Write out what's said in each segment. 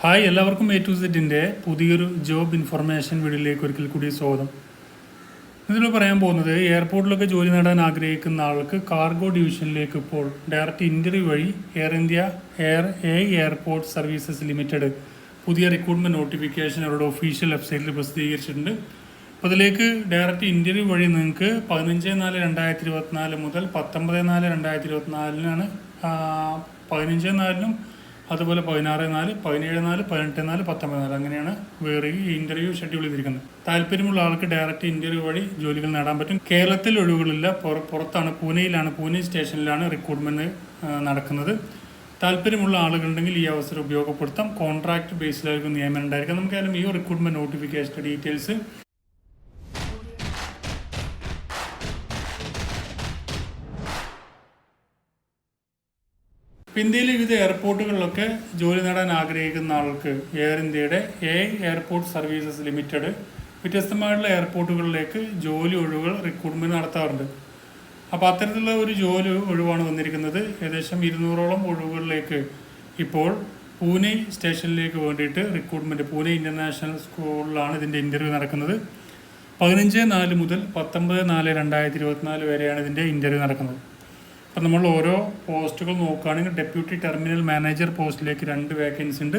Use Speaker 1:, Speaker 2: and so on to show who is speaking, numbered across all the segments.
Speaker 1: Hi എല്ലാവർക്കും A to സെറ്റിന്റെ പുതിയൊരു ജോബ് ഇൻഫർമേഷൻ വീഡിയോയിലേക്ക് ഒരിക്കൽ കൂടി സ്വാഗതം. ഇതിൽ പറയാൻ പോകുന്നത് എയർപോർട്ടിലൊക്കെ ജോലി നേടാൻ ആഗ്രഹിക്കുന്ന ആൾക്ക് കാർഗോ ഡിവിഷനിലേക്ക് ഇപ്പോൾ ഡയറക്റ്റ് ഇന്റർവ്യൂ വഴി air India air A airport services limited പുതിയ റിക്രൂട്ട്മെന്റ് നോട്ടിഫിക്കേഷൻ അവരുടെ ഒഫീഷ്യൽ വെബ്സൈറ്റിൽ പ്രസിദ്ധീകരിച്ചിട്ടുണ്ട്. അപ്പോൾ അതിലേക്ക് ഡയറക്റ്റ് ഇന്റർവ്യൂ വഴി നിങ്ങൾക്ക് പതിനഞ്ച് നാല് രണ്ടായിരത്തി ഇരുപത്തിനാല് മുതൽ പത്തൊമ്പത് നാല് രണ്ടായിരത്തി ഇരുപത്തിനാലിനാണ് പതിനഞ്ച് നാലിനും അതുപോലെ പതിനാറ് നാല് പതിനേഴ് നാല് പതിനെട്ട് നാല് പത്തൊമ്പത് നാല്. അങ്ങനെയാണ് വേറെ ഈ ഇന്റർവ്യൂ ഷെഡ്യൂൾ ചെയ്തിരിക്കുന്നത്. താല്പര്യമുള്ള ആൾക്ക് ഡയറക്റ്റ് ഇന്റർവ്യൂ വഴി ജോലികൾ നേടാൻ പറ്റും. കേരളത്തിൽ ഒഴിവുകളില്ല. പുറ- പുറത്താണ് പൂനെയിലാണ് പൂനെ സ്റ്റേഷനിലാണ് റിക്രൂട്ട്മെന്റ് നടക്കുന്നത്. താല്പര്യമുള്ള ആളുകളുണ്ടെങ്കിൽ ഈ അവസരം ഉപയോഗപ്പെടുത്താം. കോൺട്രാക്ട് ബേസിലായിരിക്കും നിയമനം ഉണ്ടായിരിക്കാം നമുക്കായാലും ഈ റിക്രൂട്ട്മെന്റ് നോട്ടിഫിക്കേഷൻ ഡീറ്റെയിൽസ് ഇപ്പം ഇന്ത്യയിലെ വിവിധ എയർപോർട്ടുകളിലൊക്കെ ജോലി നേടാൻ ആഗ്രഹിക്കുന്ന ആൾക്ക് എയർ ഇന്ത്യയുടെ എ എയർപോർട്ട് സർവീസസ് ലിമിറ്റഡ് വ്യത്യസ്തമായിട്ടുള്ള എയർപോർട്ടുകളിലേക്ക് ജോലി ഒഴിവുകൾ റിക്രൂട്ട്മെന്റ് നടത്താറുണ്ട്. അപ്പോൾ അത്തരത്തിലുള്ള ഒരു ജോലി ഒഴിവാണ് വന്നിരിക്കുന്നത്. ഏകദേശം ഇരുന്നൂറോളം ഒഴിവുകളിലേക്ക് ഇപ്പോൾ പൂനെ സ്റ്റേഷനിലേക്ക് വേണ്ടിയിട്ട് റിക്രൂട്ട്മെന്റ് പൂനെ ഇന്റർനാഷണൽ സ്കൂളിലാണ് ഇതിന്റെ ഇന്റർവ്യൂ നടക്കുന്നത്. പതിനഞ്ച് നാല് മുതൽ പത്തൊമ്പത് നാല് രണ്ടായിരത്തി ഇരുപത്തിനാല് വരെയാണ് ഇതിന്റെ ഇന്റർവ്യൂ നടക്കുന്നത്. അപ്പം നമ്മൾ ഓരോ പോസ്റ്റുകൾ നോക്കുകയാണെങ്കിൽ ഡെപ്യൂട്ടി ടെർമിനൽ മാനേജർ പോസ്റ്റിലേക്ക് രണ്ട് വേക്കൻസി ഉണ്ട്.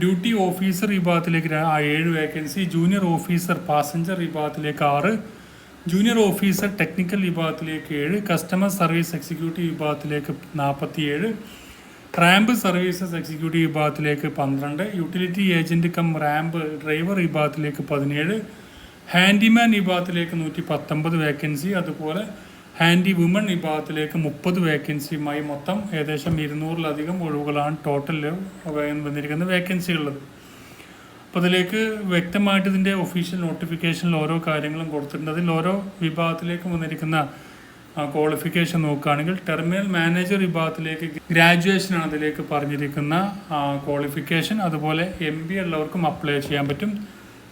Speaker 1: ഡ്യൂട്ടി ഓഫീസർ വിഭാഗത്തിലേക്ക് ഏഴ് വേക്കൻസി ജൂനിയർ ഓഫീസർ പാസഞ്ചർ വിഭാഗത്തിലേക്ക് ആറ് ജൂനിയർ ഓഫീസർ ടെക്നിക്കൽ വിഭാഗത്തിലേക്ക് ഏഴ് കസ്റ്റമർ സർവീസ് എക്സിക്യൂട്ടീവ് വിഭാഗത്തിലേക്ക് നാൽപ്പത്തിയേഴ് റാമ്പ് സർവീസസ് എക്സിക്യൂട്ടീവ് വിഭാഗത്തിലേക്ക് പന്ത്രണ്ട് utility agent cum ramp driver വിഭാഗത്തിലേക്ക് പതിനേഴ് ഹാൻഡിമാൻ വിഭാഗത്തിലേക്ക് നൂറ്റി പത്തൊമ്പത് വേക്കൻസി അതുപോലെ ഹാൻഡി വുമൺ വിഭാഗത്തിലേക്ക് മുപ്പത് വേക്കൻസിയുമായി മൊത്തം ഏകദേശം ഇരുന്നൂറിലധികം ഒഴിവുകളാണ് ടോട്ടൽ വന്നിരിക്കുന്ന വേക്കൻസികളുള്ളത് അപ്പോൾ അതിലേക്ക് വ്യക്തമായിട്ട് ഇതിന്റെ ഒഫീഷ്യൽ നോട്ടിഫിക്കേഷനിൽ ഓരോ കാര്യങ്ങളും കൊടുത്തിട്ടുണ്ട്. അതിൽ ഓരോ വിഭാഗത്തിലേക്ക് വന്നിരിക്കുന്ന ക്വാളിഫിക്കേഷൻ നോക്കുകയാണെങ്കിൽ ടെർമിനൽ മാനേജർ വിഭാഗത്തിലേക്ക് ഗ്രാജുവേഷനാണ് അതിലേക്ക് പറഞ്ഞിരിക്കുന്ന ക്വാളിഫിക്കേഷൻ അതുപോലെ എം ബി ഉള്ളവർക്കും അപ്ലൈ ചെയ്യാൻ പറ്റും.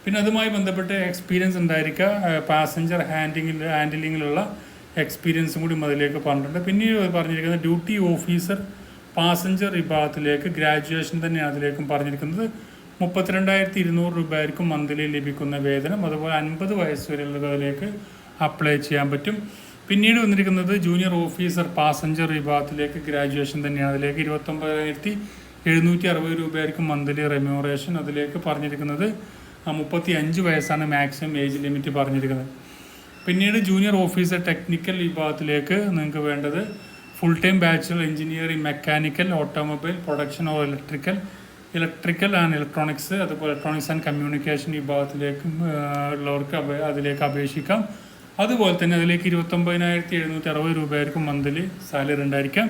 Speaker 1: പിന്നെ അതുമായി ബന്ധപ്പെട്ട് എക്സ്പീരിയൻസ് ഉണ്ടായിരിക്കുക പാസഞ്ചർ ഹാൻഡിങ്ങിൽ ഹാൻഡിലിങ്ങിലുള്ള എക്സ്പീരിയൻസും കൂടി അതിലേക്ക് പറഞ്ഞിട്ടുണ്ട്. പിന്നീട് പറഞ്ഞിരിക്കുന്നത് ഡ്യൂട്ടി ഓഫീസർ പാസഞ്ചർ വിഭാഗത്തിലേക്ക് ഗ്രാജുവേഷൻ തന്നെ അതിലേക്കും പറഞ്ഞിരിക്കുന്നത്. മുപ്പത്തിരണ്ടായിരത്തി ഇരുന്നൂറ് രൂപയായിരിക്കും മന്ത്ലി ലഭിക്കുന്ന വേതനം. അതുപോലെ അൻപത് വയസ്സ് വരെയുള്ളതിലേക്ക് അപ്ലൈ ചെയ്യാൻ പറ്റും. പിന്നീട് വന്നിരിക്കുന്നത് ജൂനിയർ ഓഫീസർ പാസഞ്ചർ വിഭാഗത്തിലേക്ക് ഗ്രാജുവേഷൻ തന്നെയാണ്. അതിലേക്ക് ഇരുപത്തൊമ്പതിനായിരത്തി എഴുന്നൂറ്റി അറുപത് രൂപയായിരിക്കും മന്ത്ലി റെമ്യൂറേഷൻ അതിലേക്ക് പറഞ്ഞിരിക്കുന്നത്. മുപ്പത്തി അഞ്ച് വയസ്സാണ് മാക്സിമം ഏജ് ലിമിറ്റ് പറഞ്ഞിരിക്കുന്നത്. പിന്നീട് ജൂനിയർ ഓഫീസർ ടെക്നിക്കൽ വിഭാഗത്തിലേക്ക് നിങ്ങൾക്ക് വേണ്ടത് full time bachelor engineering mechanical automobile production or electrical electrical and electronics അതുപോലെ ഇലക്ട്രോണിക്സ് ആൻഡ് കമ്മ്യൂണിക്കേഷൻ വിഭാഗത്തിലേക്കും ഉള്ളവർക്ക് അതിലേക്ക് അപേക്ഷിക്കാം. അതുപോലെ തന്നെ അതിലേക്ക് ഇരുപത്തൊമ്പതിനായിരത്തി എഴുന്നൂറ്റി അറുപത് രൂപയായിരിക്കും മന്ത്ലി സാലറി ഉണ്ടായിരിക്കാം.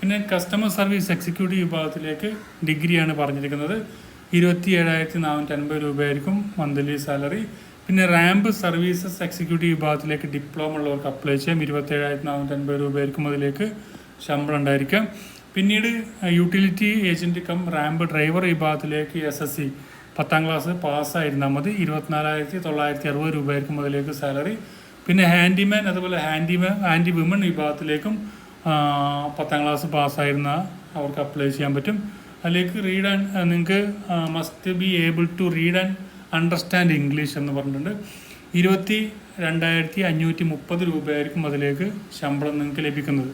Speaker 1: പിന്നെ കസ്റ്റമർ സർവീസ് എക്സിക്യൂട്ടീവ് വിഭാഗത്തിലേക്ക് ഡിഗ്രിയാണ് പറഞ്ഞിരിക്കുന്നത്. ഇരുപത്തി ഏഴായിരത്തി നാനൂറ്റി അൻപത് രൂപയായിരിക്കും മന്ത്ലി സാലറി പിന്നെ റാമ്പ് സർവീസസ് എക്സിക്യൂട്ടീവ് വിഭാഗത്തിലേക്ക് ഡിപ്ലോമ ഉള്ളവർക്ക് അപ്ലൈ ചെയ്യാം. ഇരുപത്തി ഏഴായിരത്തി നാനൂറ്റി അൻപത് രൂപയായിരിക്കും അതിലേക്ക് ശമ്പളം ഉണ്ടായിരിക്കാം പിന്നീട് utility agent cum ramp driver വിഭാഗത്തിലേക്ക് എസ് എസ് സി പത്താം ക്ലാസ് പാസ്സായിരുന്നാൽ മതി. ഇരുപത്തിനാലായിരത്തി തൊള്ളായിരത്തി അറുപത് രൂപയായിരിക്കും അതിലേക്ക് സാലറി പിന്നെ ഹാൻഡിമാൻ അതുപോലെ ഹാൻഡിമാൻ ഹാൻഡി വിമൺ വിഭാഗത്തിലേക്കും പത്താം ക്ലാസ് പാസ്സായിരുന്ന അവർക്ക് അപ്ലൈ ചെയ്യാൻ പറ്റും. അതിലേക്ക് റീഡ് ആൻഡ് നിങ്ങൾക്ക് must be able to read and understand English എന്ന് പറഞ്ഞിട്ടുണ്ട്. ഇരുപത്തി രണ്ടായിരത്തി അഞ്ഞൂറ്റി മുപ്പത് രൂപയായിരിക്കും അതിലേക്ക് ശമ്പളം നിങ്ങൾക്ക് ലഭിക്കുന്നത്.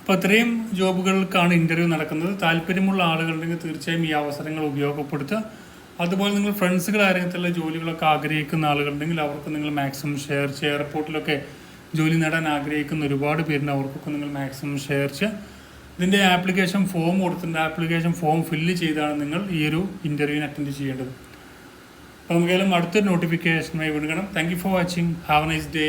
Speaker 1: അപ്പോൾ അത്രയും ജോബുകൾക്കാണ് ഇന്റർവ്യൂ നടക്കുന്നത്. താല്പര്യമുള്ള ആളുകളുണ്ടെങ്കിൽ തീർച്ചയായും ഈ അവസരങ്ങൾ ഉപയോഗപ്പെടുത്തുക. അതുപോലെ നിങ്ങൾ ഫ്രണ്ട്സുകൾ ആരെങ്കിലുള്ള ജോലികളൊക്കെ ആഗ്രഹിക്കുന്ന ആളുകളുണ്ടെങ്കിൽ അവർക്ക് നിങ്ങൾ മാക്സിമം ഷെയർ ചെയ്യുക. എയർപോർട്ടിലൊക്കെ ജോലി നേടാൻ ആഗ്രഹിക്കുന്ന ഒരുപാട് പേരുണ്ട്. അവർക്കൊക്കെ നിങ്ങൾ മാക്സിമം ഷെയർ ചെയ്യുക. ഇതിന്റെ ആപ്ലിക്കേഷൻ ഫോം കൊടുത്തിട്ടുണ്ട്. ആപ്ലിക്കേഷൻ ഫോം ഫില്ല് ചെയ്താണ് നിങ്ങൾ ഈ ഒരു ഇന്റർവ്യൂവിന് അറ്റൻഡ് ചെയ്യേണ്ടത്. അപ്പോൾ നമുക്കെല്ലാം അടുത്തൊരു നോട്ടിഫിക്കേഷനുമായി വിടുകണം thank you for watching have nice day